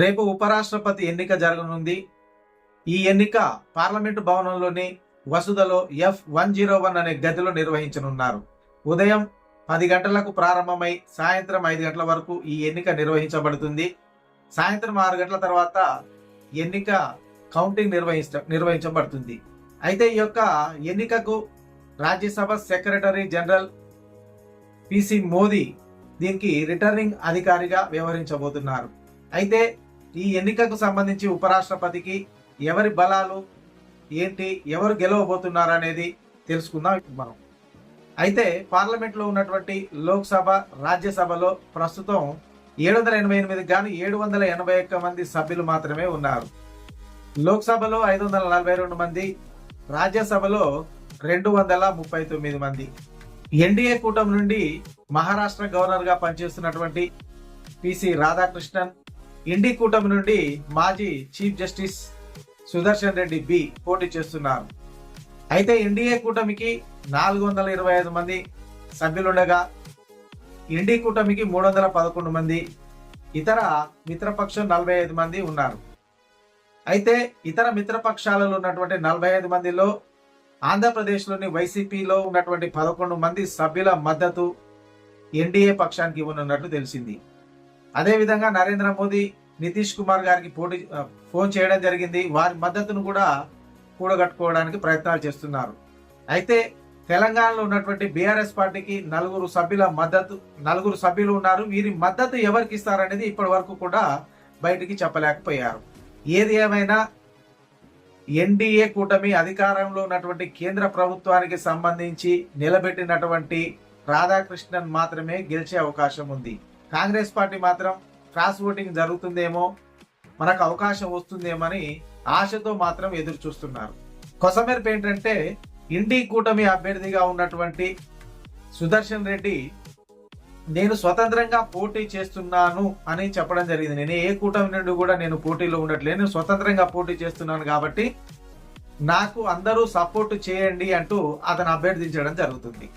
రేపు ఉపరాష్ట్రపతి ఎన్నిక జరగనుంది. ఈ ఎన్నిక పార్లమెంటు భవనంలోని వసుదలో ఎఫ్ వన్ జీరో వన్ అనే గదిలో నిర్వహించనున్నారు. ఉదయం పది గంటలకు ప్రారంభమై సాయంత్రం ఐదు గంటల వరకు ఈ ఎన్నిక నిర్వహించబడుతుంది. సాయంత్రం ఆరు గంటల తర్వాత ఎన్నిక కౌంటింగ్ నిర్వహించ నిర్వహించబడుతుంది. అయితే ఈ యొక్క ఎన్నికకు Rajya Sabha secretary general PC Modi దీనికి రిటర్నింగ్ అధికారిగా వ్యవహరించబోతున్నారు. అయితే ఈ ఎన్నికకు సంబంధించి ఉపరాష్ట్రపతికి ఎవరి బలాలు ఏంటి ఎవరు గెలవబోతున్నారు అనేది తెలుసుకుందాం మనం. అయితే పార్లమెంట్లో ఉన్నటువంటి లోక్సభ రాజ్యసభలో ప్రస్తుతం ఏడు వందల ఎనభై ఎనిమిది గాను ఏడు వందల ఎనభై ఒక్క మంది సభ్యులు మాత్రమే ఉన్నారు. లోక్సభలో ఐదు వందల నలభై రెండు మంది రాజ్యసభలో రెండు వందల ముప్పై తొమ్మిది మంది. ఎన్డీఏ కూటమి నుండి మహారాష్ట్ర గవర్నర్గా పనిచేస్తున్నటువంటి పిసి రాధాకృష్ణన్ ఇండి కూటమి నుండి మాజీ chief justice Sudarshan Reddy B పోటీ చేస్తున్నారు. అయితే ఎన్డీఏ కూటమికి నాలుగు వందల ఇరవై ఐదు మంది సభ్యులుండగా ఇండి కూటమికి మూడు వందల పదకొండు మంది ఇతర మిత్రపక్షం నలభై ఐదు మంది ఉన్నారు. అయితే ఇతర మిత్రపక్షాలలో ఉన్నటువంటి నలభై ఐదు మందిలో ఆంధ్రప్రదేశ్లోని వైసీపీలో ఉన్నటువంటి పదకొండు మంది సభ్యుల మద్దతు ఎన్డీఏ పక్షానికి ఇవ్వనున్నట్లు తెలిసింది. అదేవిధంగా నరేంద్ర మోదీ నితీష్ కుమార్ గారికి పోటీ ఫోన్ చేయడం జరిగింది. వారి మద్దతును కూడా కూడగట్టుకోవడానికి ప్రయత్నాలు చేస్తున్నారు. అయితే తెలంగాణలో ఉన్నటువంటి బీఆర్ఎస్ పార్టీకి నలుగురు సభ్యుల మద్దతు నలుగురు సభ్యులు ఉన్నారు. వీరి మద్దతు ఎవరికి ఇస్తారనేది ఇప్పటి వరకు కూడా బయటికి చెప్పలేకపోయారు. ఏది ఏమైనా ఎన్డీఏ కూటమి అధికారంలో ఉన్నటువంటి కేంద్ర ప్రభుత్వానికి సంబంధించి నిలబెట్టినటువంటి రాధాకృష్ణన్ మాత్రమే గెలిచే అవకాశం ఉంది. కాంగ్రెస్ పార్టీ మాత్రం క్రాస్ ఓటింగ్ జరుగుతుందేమో మనకు అవకాశం వస్తుందేమని ఆశతో మాత్రం ఎదురు చూస్తున్నారు. కొసమెరుపు ఏంటంటే ఇండి కూటమి అభ్యర్థిగా ఉన్నటువంటి సుదర్శన్ రెడ్డి నేను స్వతంత్రంగా పోటీ చేస్తున్నాను అని చెప్పడం జరిగింది. నేను ఏ కూటమి నుండి కూడా నేను పోటీలో ఉండట్లేదు. నేను స్వతంత్రంగా పోటీ చేస్తున్నాను కాబట్టి నాకు అందరూ సపోర్ట్ చేయండి అంటూ అతను అభ్యర్థించడం జరుగుతుంది.